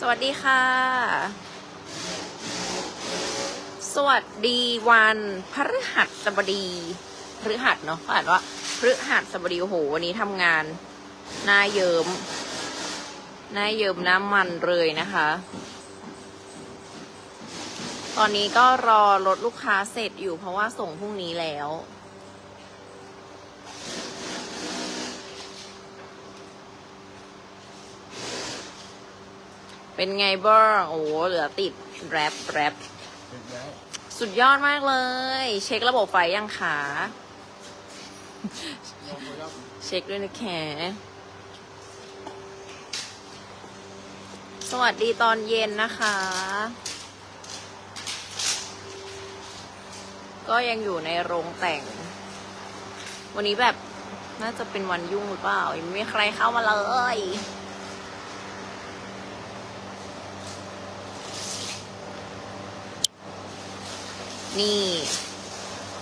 สวัสดีค่ะ สวัสดีวันพฤหัสบดีพฤหัสเนาะอ่านว่าพฤหัสบดีโอ้โหวันนี้ทำงานหน้าเยิมหน้าเยิมน้ำมันเลยนะคะ ตอนนี้ก็รอรถลูกค้าเสร็จอยู่เพราะว่าส่งพรุ่งนี้แล้ว เป็นไงบ้างโอ้โหเหลือติดแรปแรปสุดยอดมากเลย เช็คระบบไฟยังคะลองไปแล้วเช็คด้วยนะแขสวัสดีตอนเย็นนะคะ ก็ยังอยู่ในโรงแต่ง วันนี้แบบน่าจะเป็นวันยุ่งหรือเปล่า ยังไม่มีใครเข้ามาเลย นี่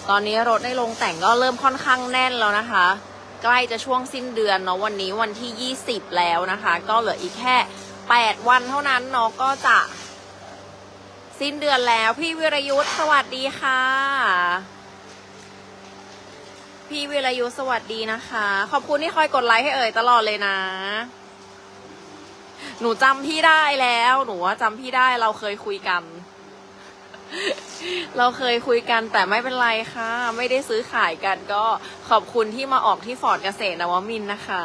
ตอนนี้รถในโรงแต่งก็เริ่มค่อนข้างแน่นแล้วนะคะ ใกล้จะช่วงสิ้นเดือนเนาะวันนี้วันที่ 20 แล้วนะคะ ก็เหลืออีกแค่ 8 วันเท่านั้นเนาะก็จะสิ้นเดือนแล้วพี่วิรยุทธสวัสดีค่ะ พี่วิรยุทธสวัสดีนะคะ ขอบคุณที่คอยกดไลค์ให้เอ่ยตลอดเลยนะ หนูจำพี่ได้แล้ว หนูว่าจำพี่ได้เราเคยคุยกัน เราเคยคุยกันแต่ไม่เป็นไรค่ะ ไม่ได้ซื้อขายกันก็ขอบคุณที่มาออกที่ฟอร์ดเกษตรนวมินนะคะ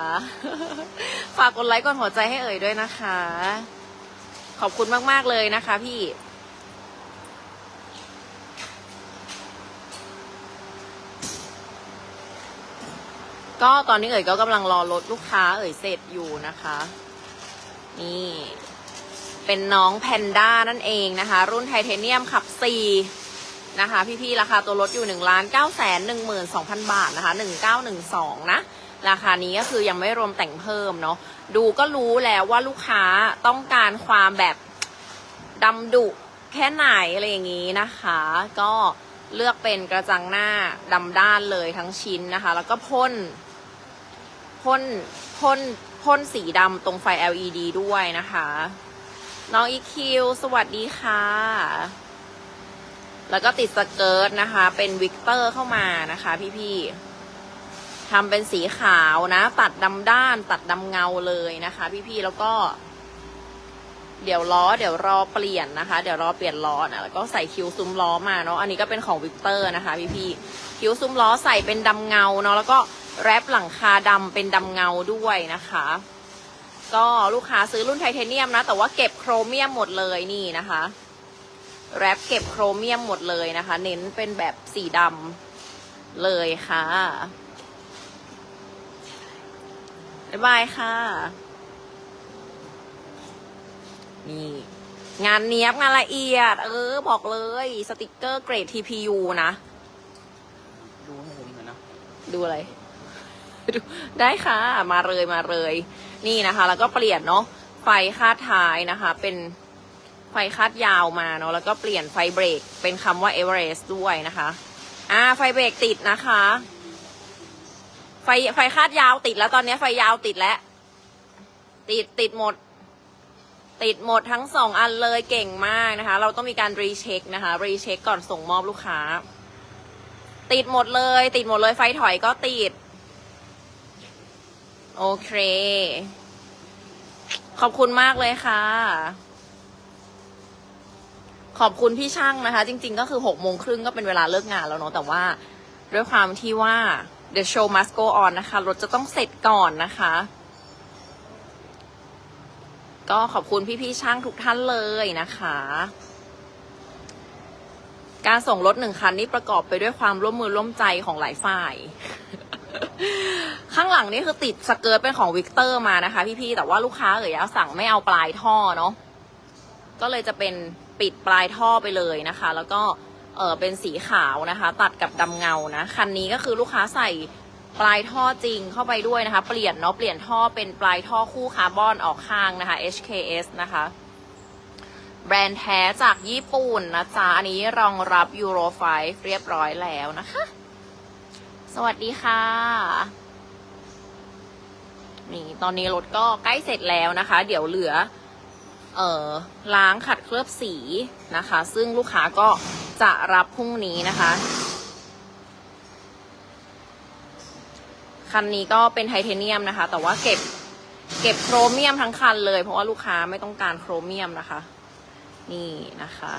ฝากกดไลค์กดหัวใจให้เอ่ยด้วยนะคะ ขอบคุณมาก ๆ เลยนะคะพี่ก็ตอนนี้เอ่ยก็กำลังรอรถลูกค้าเอ่ยเสร็จอยู่นะคะ นี่ เป็นน้องแพนด้านั่นเองนะคะ รุ่นไทเทเนียมขับ 4 นะคะ พี่ๆ ราคาตัวรถอยู่1นึ่งล้านเก้าแสนหนึ่งหมื่นสองพันบาทนะคะ1912นะ ราคานี้ก็คือยังไม่รวมแต่งเพิ่มเนาะดูก็รู้แล้วว่าลูกค้าต้องการความแบบดำดุแค่ไหนอะไรอย่างนี้นะคะ ก็เลือกเป็นกระจังหน้าดำด้านเลยทั้งชิ้นนะคะ แล้วก็พ่นพ่นพ่นพ่นสีดำตรงไฟ LED ด้วยนะคะ น้องอีคิวสวัสดีค่ะ แล้วก็ติดสเกิร์ตนะคะ เป็นวิกเตอร์เข้ามานะคะพี่ๆทำเป็นสีขาวนะ ตัดดำด้าน ตัดดำเงาเลยนะคะพี่ๆแล้วก็ เดี๋ยวล้อ เดี๋ยวรอเปลี่ยนนะคะ เดี๋ยวรอเปลี่ยนล้อนะแล้วก็ใส่คิ้วซุ้มล้อมาเนาะอันนี้ก็เป็นของวิกเตอร์นะคะพี่ๆคิ้วซุ้มล้อใส่เป็นดำเงาเนาะแล้วก็แรปหลังคาดำเป็นดำเงาด้วยนะคะ ก็ลูกค้าซื้อรุ่นไทเทเนียมนะ แต่ว่าเก็บโครเมียมหมดเลยนี่นะคะ แรปเก็บโครเมียมหมดเลยนะคะ เน้นเป็นแบบสีดำเลยค่ะบ๊ายบายค่ะ นี่ งานเนี้ยบงานละเอียด เออ บอกเลย สติกเกอร์เกรด TPU นะ ดูให้ผมหน่อยนะ ดูอะไร ดูได้ค่ะ มาเลยมาเลย นี่นะคะ แล้วก็เปลี่ยนเนาะไฟคาดท้ายนะคะ เป็นไฟคาดยาวมาเนาะแล้วก็เปลี่ยนไฟเบรกเป็นคำว่า Everest ด้วยนะคะ อ่า ไฟเบรกติดนะคะ ไฟไฟคาดยาวติดแล้วตอนนี้ไฟยาวติดแล้ว ติดติดหมด ติดหมดทั้งสองอันเลยเก่งมากนะคะ เราต้องมีการรีเช็คนะคะรีเช็คก่อนส่งมอบลูกค้า ติดหมดเลย ติดหมดเลยไฟถอยก็ติด โอเค ขอบคุณมากเลยค่ะ ขอบคุณพี่ช่างนะคะ จริง ๆ ก็คือหกโมงครึ่งก็เป็นเวลาเลิกงานแล้วเนาะแต่ว่า ด้วยความที่ว่า the show must go on นะคะ รถจะต้องเสร็จก่อนนะคะ ก็ขอบคุณพี่ๆช่างทุกท่านเลยนะคะ การส่งรถหนึ่งคันนี้ประกอบไปด้วยความร่วมมือร่วมใจของหลายฝ่าย ข้างหลังนี่คือติดสเกิร์ตเป็นของวิกเตอร์มานะคะ พี่ๆ แต่ว่าลูกค้าเอ๋ยสั่งไม่เอาปลายท่อเนาะ ก็เลยจะเป็นปิดปลายท่อไปเลยนะคะ แล้วก็เออเป็นสีขาวนะคะ ตัดกับดำเงานะ คันนี้ก็คือลูกค้าใส่ปลายท่อจริงเข้าไปด้วยนะคะ เปลี่ยนเนาะ เปลี่ยนท่อเป็นปลายท่อคู่คาร์บอนออกข้างนะคะ HKS นะคะ แบรนด์แท้จากญี่ปุ่นนะจ๊ะ อันนี้รองรับ Euro 5เรียบร้อยแล้วนะคะ สวัสดีค่ะ นี่ตอนนี้รถก็ใกล้เสร็จแล้วนะคะ เดี๋ยวเหลือ เอ่อล้างขัดเคลือบสีนะคะ ซึ่งลูกค้าก็จะรับพรุ่งนี้นะคะคันนี้ก็เป็นไทเทเนียมนะคะ แต่ว่าเก็บเก็บโครเมียมทั้งคันเลย เพราะว่าลูกค้าไม่ต้องการโครเมียมนะคะ นี่นะคะ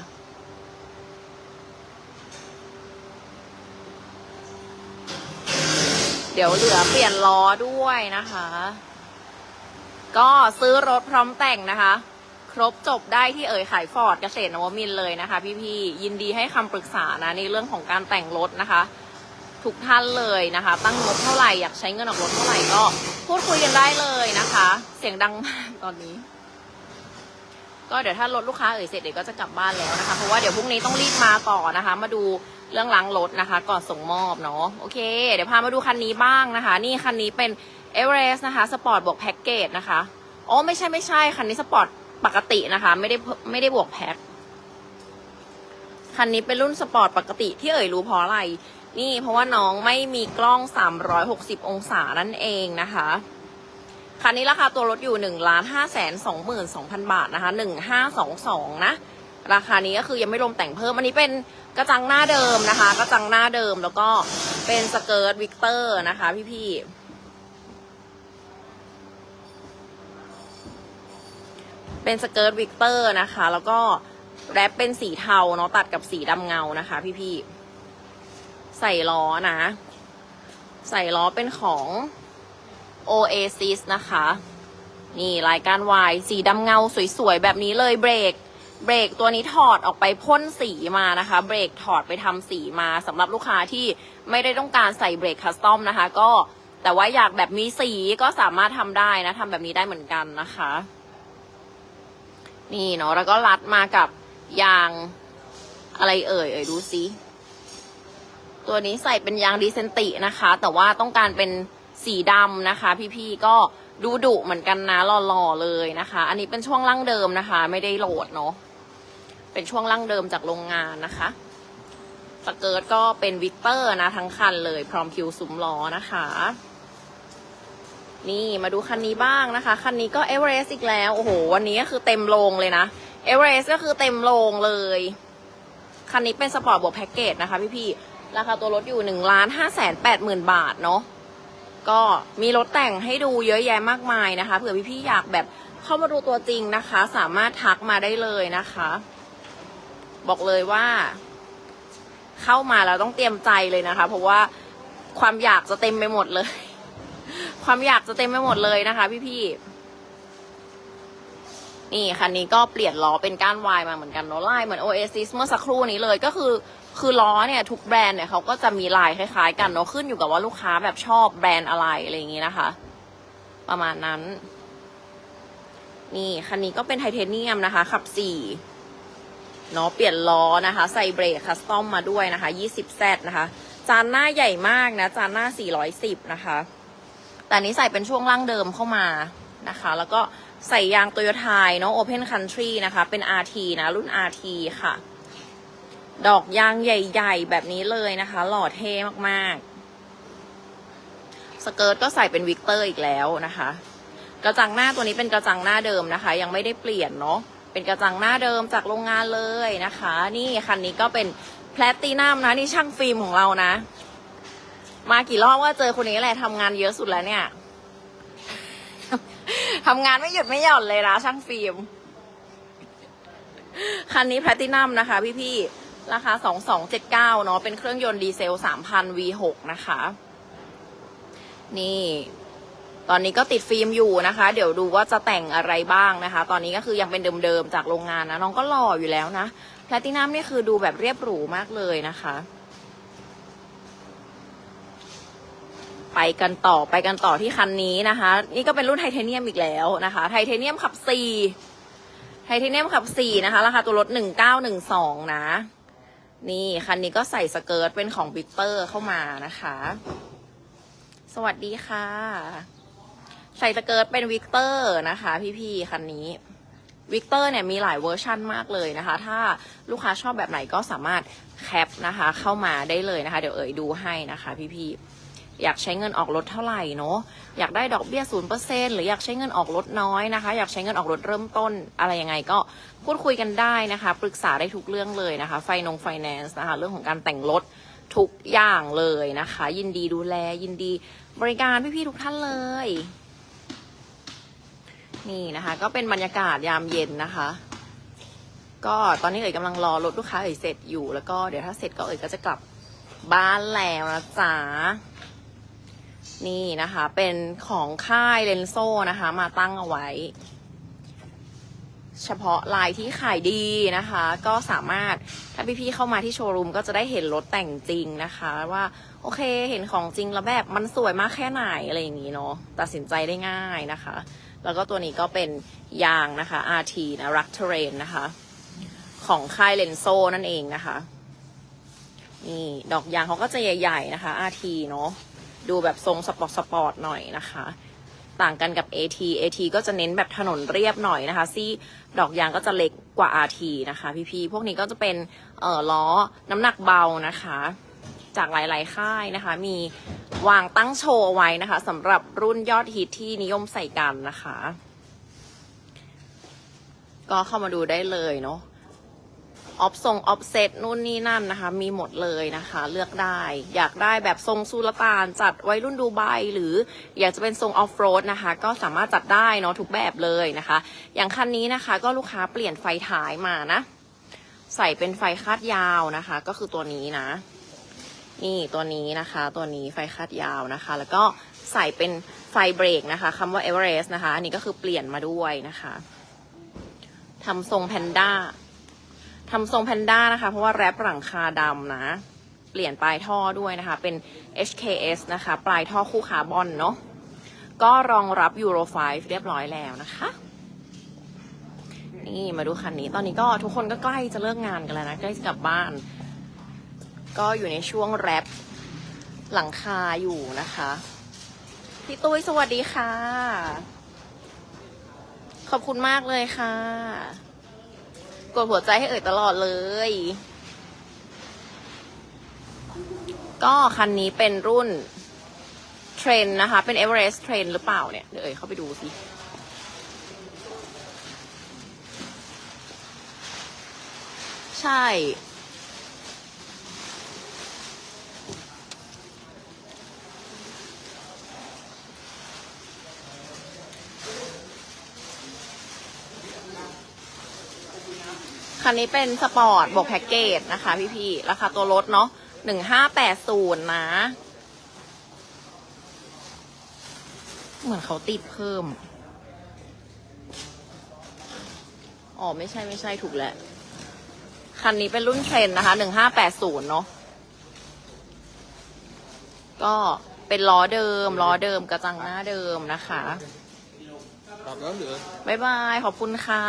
เดี๋ยวเหลือเปลี่ยนล้อด้วยนะคะ ก็ซื้อรถพร้อมแต่งนะคะ ครบจบได้ที่เอ่ยขายฟอร์ดเกษตรนวมินเลยนะคะ พี่ๆยินดีให้คำปรึกษานะในเรื่องของการแต่งรถนะคะ ทุกท่านเลยนะคะ ตั้งงบเท่าไหร่อยากใช้เงินออกรถเท่าไหร่ก็ พูดคุยกันได้เลยนะคะ เสียงดังมากตอนนี้ก็เดี๋ยวถ้ารถลูกค้าเอ่ยเสร็จเดี๋ยวก็จะกลับบ้านแล้วนะคะ เพราะว่าเดี๋ยวพรุ่งนี้ต้องรีบมาต่อนะคะ มาดู เรื่องล้างรถนะคะ ก่อนส่งมอบเนาะโอเค เดี๋ยวพามาดูคันนี้บ้างนะคะ นี่คันนี้เป็น e v e r e s t นะคะสปอร์ตบวกแพ็กเกจนะคะอ๋อไม่ใช่ไม่ใช่คันนี้สปอร์ตปกตินะคะ ไม่ได้ไม่ได้บวกแพ็คคันนี้เป็นรุ่นสปอร์ตปกติที่เอ่ยรู้เพราะอะไร นี่เพราะว่าน้องไม่มีกล้อง 360 องศานั่นเองนะคะ คันนี้ราคาตัวรถอยู่1นึ่งล้านห้าแสนสองหมื่นสองพันบาทนะคะหนึ่งห้าสองสองนะ ราคานี้ก็คือยังไม่รวมแต่งเพิ่ม อันนี้เป็นกระจังหน้าเดิมนะคะ กระจังหน้าเดิมแล้วก็เป็นสเกิร์ตวิกเตอร์นะคะ พี่ๆ เป็นสเกิร์ตวิกเตอร์นะคะ แล้วก็แรปเป็นสีเทาเนาะตัดกับสีดำเงานะคะ พี่ๆ ใส่ล้อนะ ใส่ล้อเป็นของ Oasis นะคะ นี่รายการวายสีดำเงาสวยๆ แบบนี้เลยเบรก เบรกตัวนี้ถอดออกไปพ่นสีมานะคะ เบรกถอดไปทำสีมาสำหรับลูกค้าที่ไม่ได้ต้องการใส่เบรกคัสตอมนะคะ ก็แต่ว่าอยากแบบมีสีก็สามารถทำได้นะทำแบบนี้ได้เหมือนกันนะคะ นี่เนาะแล้วก็รัดมากับยางอะไรเอ่ยเอ่ยดูซิตัวนี้ใส่เป็นยางดีเซนตินะคะ แต่ว่าต้องการเป็นสีดำนะคะ พี่ๆก็ดูดุเหมือนกันนะหล่อๆเลยนะคะ อันนี้เป็นช่วงล่างเดิมนะคะ ไม่ได้โหลดเนาะ เป็นช่วงล่างเดิมจากโรงงานนะคะ สเกิร์ตก็เป็นวิกเตอร์นะทั้งคันเลยพร้อมคิวซุ้มล้อนะคะ นี่มาดูคันนี้บ้างนะคะ คันนี้ก็เอเวอเรสต์อีกแล้ว โอ้โห วันนี้ก็คือเต็มโรงเลยนะเอเวอเรสต์ก็คือเต็มโรงเลย คันนี้เป็นสปอร์ตบวกแพ็กเกจนะคะพี่ๆ ราคาตัวรถอยู่หนึ่งล้านห้าแสนแปดหมื่นบาทเนาะ ก็มีรถแต่งให้ดูเยอะแยะมากมายนะคะ เผื่อพี่ๆ อยากแบบเข้ามาดูตัวจริงนะคะ สามารถทักมาได้เลยนะคะ บอกเลยว่า เข้ามาแล้วต้องเตรียมใจเลยนะคะ เพราะว่าความอยากจะเต็มไปหมดเลย ความอยากจะเต็มไปหมดเลยนะคะ พี่ๆนี่คันนี้ก็เปลี่ยนล้อเป็นก้านวายมาเหมือนกันเนาะลายเหมือน Oasis เมื่อสักครู่นี้เลยก็คือคือล้อเนี่ยทุกแบรนด์เนี่ยเขาก็จะมีลายคล้ายๆ กันเนาะขึ้นอยู่กับว่าลูกค้าแบบชอบแบรนด์อะไรอะไรอย่างงี้นะคะ ประมาณนั้น นี่คันนี้ก็เป็นไทเทเนียมนะคะ ขับสี่ เนาะเปลี่ยนล้อนะคะ ใส่เบรกคัสตอมมาด้วยนะคะ 20Z นะคะ จานหน้าใหญ่มากนะ จานหน้า 410 นะคะ แต่นี้ใส่เป็นช่วงล่างเดิมเข้ามานะคะ แล้วก็ใส่ยางโตโยต้าเนาะ Open Country นะคะ เป็น RT นะ รุ่น RT ค่ะ ดอกยางใหญ่ ๆ แบบนี้เลยนะคะ หล่อเท่มากๆ สเกิร์ตก็ใส่เป็นวิกเตอร์อีกแล้วนะคะ กระจังหน้าตัวนี้เป็นกระจังหน้าเดิมนะคะ ยังไม่ได้เปลี่ยนเนาะ เป็นกระจังหน้าเดิมจากโรงงานเลยนะคะ นี่คันนี้ก็เป็นแพลตตินัมนะนี่ช่างฟิล์มของเรานะ มากี่รอบก็เจอคนนี้แหละทำงานเยอะสุดแล้วเนี่ยทำงานไม่หยุดไม่หย่อนเลยนะช่างฟิล์มคันนี้แพลตตินัมนะคะ พี่ๆ ราคา 2279 เนาะเป็นเครื่องยนต์ดีเซล 3,000 V6 นะคะ นี่ ตอนนี้ก็ติดฟิล์มอยู่นะคะ เดี๋ยวดูว่าจะแต่งอะไรบ้างนะคะ ตอนนี้ก็คือยังเป็นเดิมๆจากโรงงานนะน้องก็หล่ออยู่แล้วนะแพลตตินัมนี่คือดูแบบเรียบหรูมากเลยนะคะ ไปกันต่อไปกันต่อที่คันนี้นะคะ นี่ก็เป็นรุ่นไทเทเนียมอีกแล้วนะคะ ไทเทเนียมขับสี่ไทเทเนียมขับสี่นะคะราคาตัวรถหนึ่งเก้าหนึ่งสองนะ นี่คันนี้ก็ใส่สเกิร์ตเป็นของวิกเตอร์เข้ามานะคะ สวัสดีค่ะ ใส่สเกิร์ตเป็นวิกเตอร์นะคะ พี่ๆคันนี้วิกเตอร์เนี่ยมีหลายเวอร์ชั่นมากเลยนะคะ ถ้าลูกค้าชอบแบบไหนก็สามารถแคปนะคะ เข้ามาได้เลยนะคะ เดี๋ยวเอ่ยดูให้นะคะพี่ๆอยากใช้เงินออกรถเท่าไหร่เนาะอยากได้ดอกเบี้ยศูนย์เปอร์เซ็นหรืออยากใช้เงินออกรถน้อยนะคะ อยากใช้เงินออกรถเริ่มต้นอะไรยังไงก็พูดคุยกันได้นะคะ ปรึกษาได้ทุกเรื่องเลยนะคะ ไฟนงไฟแนนซ์นะคะ เรื่องของการแต่งรถทุกอย่างเลยนะคะ ยินดีดูแลยินดีบริการพี่ๆทุกท่านเลย นี่นะคะ ก็เป็นบรรยากาศยามเย็นนะคะ ก็ตอนนี้เอ๋ยกำลังรอรถลูกค้าเอ๋ยเสร็จอยู่แล้วก็เดี๋ยวถ้าเสร็จก็เอ๋ยก็จะกลับบ้านแล้วนะจ๊ะนี่นะคะ เป็นของค่ายเลนโซนะคะ มาตั้งเอาไว้ เฉพาะลายที่ขายดีนะคะ ก็สามารถถ้าพี่ๆเข้ามาที่โชว์รูมก็จะได้เห็นรถแต่งจริงนะคะ ว่าโอเคเห็นของจริงแล้วแบบมันสวยมากแค่ไหนอะไรอย่างนี้เนาะตัดสินใจได้ง่ายนะคะ แล้วก็ตัวนี้ก็เป็นยางนะคะ RT นะรักเทเรนนะคะ ของค่ายเลนโซนั่นเองนะคะ นี่ดอกยางเขาก็จะใหญ่ ๆ นะคะ RT เนาะดูแบบทรงสปอร์ตสปอร์ตหน่อยนะคะ ต่างกันกับ AT AT ก็จะเน้นแบบถนนเรียบหน่อยนะคะ ซี่ดอกยางก็จะเล็กกว่า RT นะคะ พี่ๆพวกนี้ก็จะเป็นเอ่อล้อน้ำหนักเบานะคะ จากหลาย ๆ ค่ายนะคะ มีวางตั้งโชว์เอาไว้นะคะสำหรับรุ่นยอดฮิตที่นิยมใส่กันนะคะ ก็เข้ามาดูได้เลยเนาะออฟทรงออฟเซตนู่นนี่นั่นนะคะ มีหมดเลยนะคะ เลือกได้ อยากได้แบบทรงสุลต่านจัดไว้รุ่นดูไบหรืออยากจะเป็นทรงออฟโรดนะคะ ก็สามารถจัดได้เนาะทุกแบบเลยนะคะ อย่างคันนี้นะคะ ก็ลูกค้าเปลี่ยนไฟท้ายมานะ ใส่เป็นไฟคาดยาวนะคะ ก็คือตัวนี้นะ นี่ตัวนี้นะคะ ตัวนี้ไฟคาดยาวนะคะ แล้วก็ใส่เป็นไฟเบรกนะคะคำว่า Everest นะคะ อันนี้ก็คือเปลี่ยนมาด้วยนะคะทำทรงแพนด้าทำทรงแพนด้านะคะ เพราะว่าแรปหลังคาดำนะ เปลี่ยนปลายท่อด้วยนะคะ เป็น HKS นะคะ ปลายท่อคู่คาร์บอนเนาะก็รองรับ Euro 5 เรียบร้อยแล้วนะคะ นี่มาดูคันนี้ ตอนนี้ก็ทุกคนก็ใกล้จะเลิกงานกันแล้วนะ ใกล้จะกลับบ้าน ก็อยู่ในช่วงแรปหลังคาอยู่นะคะ พี่ตุ้ยสวัสดีค่ะ ขอบคุณมากเลยค่ะ กดหัวใจให้เอ่ยตลอดเลย ก็คันนี้เป็นรุ่นเทรนนะคะ เป็น Everest เทรนหรือเปล่าเนี่ย เดี๋ยวเอ่ยเข้าไปดูสิใช่ คันนี้เป็นสปอร์ตบวกแพ็กเกจนะคะพี่ๆ ราคาตัวรถเนาะหนึ่งห้าแปดศูนย์นะ เหมือนเขาติดเพิ่ม อ๋อ ไม่ใช่ไม่ใช่ถูกแล้ว คันนี้เป็นรุ่นเทรนนะคะหนึ่งห้าแปดศูนย์เนาะ ก็เป็นล้อเดิม ล้อเดิมกระจังหน้าเดิมนะคะ กลับแล้วเหรือบายบาย ขอบคุณค่ะ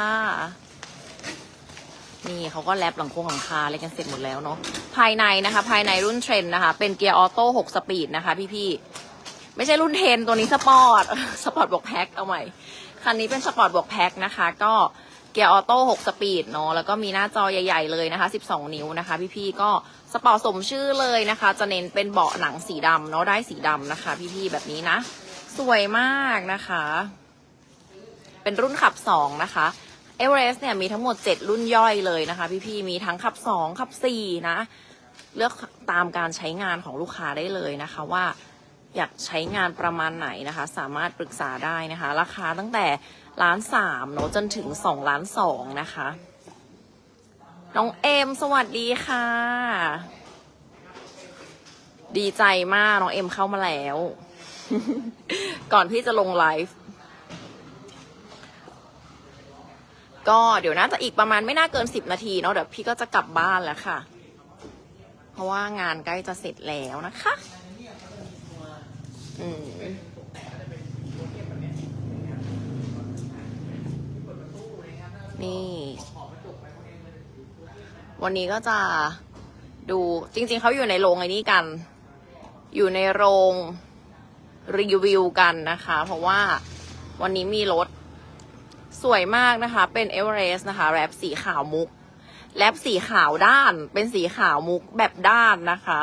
นี่เขาก็แลบหลังโค้งหลังคาอะไรกันเสร็จหมดแล้วเนาะภายในนะคะ ภายในรุ่นเทรนนะคะ เป็นเกียร์ออโต้6สปีดนะคะ พี่ๆไม่ใช่รุ่นเทรนตัวนี้สปอร์ตสปอร์ตบวกแพ็คเอาใหม่คันนี้เป็นสปอร์ตบวกแพ็คนะคะ ก็เกียร์ออโต้6สปีดเนาะแล้วก็มีหน้าจอใหญ่ๆเลยนะคะ 12 นิ้วนะคะ พี่ๆก็สปอร์ตสมชื่อเลยนะคะ จะเน้นเป็นเบาะหนังสีดำเนาะได้สีดำนะคะ พี่ๆแบบนี้นะ สวยมากนะคะ เป็นรุ่นขับ2นะคะ เอเวอเรสต์เนี่ยมีทั้งหมด 7 รุ่นย่อยเลยนะคะ พี่ๆ มีทั้งขับ 2 ขับ 4 นะ เลือกตามการใช้งานของลูกค้าได้เลยนะคะว่าอยากใช้งานประมาณไหนนะคะ สามารถปรึกษาได้นะคะ ราคาตั้งแต่ล้านสามเนอะจนถึงสองล้านสองนะคะ น้องเอมสวัสดีค่ะ ดีใจมากน้องเอ็มเข้ามาแล้ว ก่อนที่จะลงไลฟ์ ก็เดี๋ยวน่าจะอีกประมาณไม่น่าเกินสิบนาทีเนาะเดี๋ยวพี่ก็จะกลับบ้านแล้วค่ะ เพราะว่างานใกล้จะเสร็จแล้วนะคะ อืมนี่วันนี้ก็จะดูจริง ๆเขาอยู่ในโรงไอ้นี่กัน อยู่ในโรงรีวิวกันนะคะ เพราะว่าวันนี้มีรถ สวยมากนะคะ เป็นเอเวอเรสต์นะคะ แรปสีขาวมุก แรปสีขาวด้าน เป็นสีขาวมุกแบบด้านนะคะ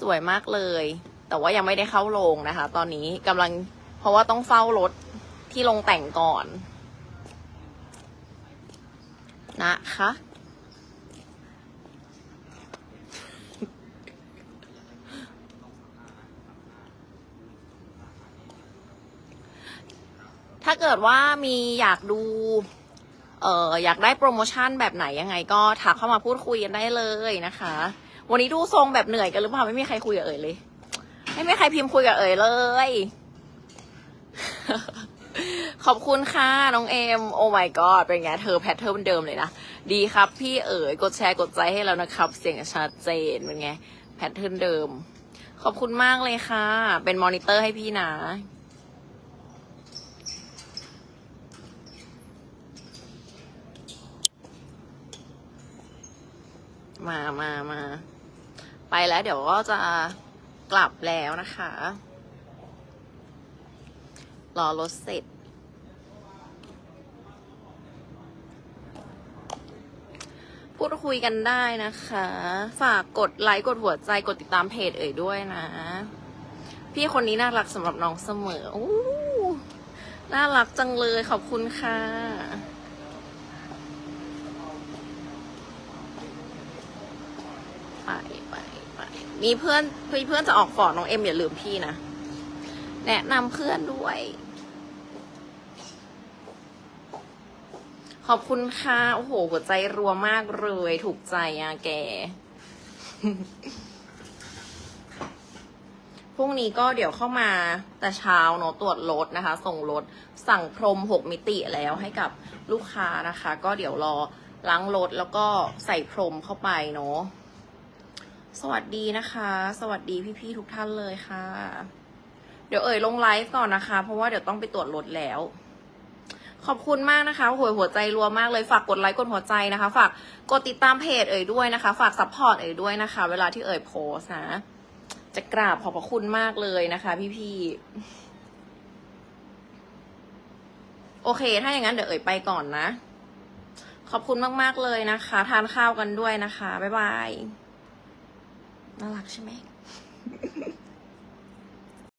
สวยมากเลย แต่ว่ายังไม่ได้เข้าโรงนะคะ ตอนนี้กำลัง เพราะว่าต้องเฝ้ารถที่ลงแต่งก่อน นะคะ ถ้าเกิดว่ามีอยากดูเอออยากได้โปรโมชั่นแบบไหนยังไงก็ทักเข้ามาพูดคุยกันได้เลยนะคะ วันนี้ดูทรงแบบเหนื่อยกันหรือเปล่าไม่มีใครคุยกับเอ๋ยเลย ไม่มีใครพิมพ์คุยกับเอ๋ยเลย ขอบคุณค่ะน้องเอมโอ้ my god เป็นไงเธอแพทเทิร์นเดิมเลยนะ ดีครับพี่เอ๋ยกดแชร์กดใจให้แล้วนะครับ เสียงชัดเจนเป็นไงแพทเทิร์นเดิม ขอบคุณมากเลยค่ะ เป็นมอนิเตอร์ให้พี่นะ มามามาไปแล้วเดี๋ยวก็จะกลับแล้วนะคะ รอรถเสร็จ พูดคุยกันได้นะคะ ฝากกดไลค์กดหัวใจกดติดตามเพจเอ่ยด้วยนะ พี่คนนี้น่ารักสำหรับน้องเสมออู้น่ารักจังเลยขอบคุณค่ะ ไปไปไปมีเพื่อนเพื่อนจะออกฟอร์ดน้องเอ็มอย่าลืมพี่นะ แนะนำเพื่อนด้วย ขอบคุณค่ะ โอ้โห หัวใจรัวมากเลย ถูกใจอะแก พรุ่งนี้ก็เดี๋ยวเข้ามาแต่เช้าเนอะตรวจรถนะคะ ส่งรถสั่งพรมหกมิติแล้วให้กับลูกค้านะคะ ก็เดี๋ยวรอล้างรถแล้วก็ใส่พรมเข้าไปเนาะ สวัสดีนะคะ สวัสดีพี่ๆทุกท่านเลยค่ะ เดี๋ยวเอ่ยลงไลฟ์ก่อนนะคะ เพราะว่าเดี๋ยวต้องไปตรวจรถแล้ว ขอบคุณมากนะคะโหยหัวใจรัวมากเลย ฝากกดไลค์กดหัวใจนะคะ ฝากกดติดตามเพจเอ่ยด้วยนะคะ ฝากซัพพอร์ตเอ่ยด้วยนะคะ เวลาที่เอ่ยโพสนะ จะกราบขอบพระคุณมากเลยนะคะ พี่ๆ โอเค ถ้าอย่างนั้นเดี๋ยวเอ่ยไปก่อนนะ ขอบคุณมากๆเลยนะคะ ทานข้าวกันด้วยนะคะ บ๊ายบาย น่ารักใช่ไหม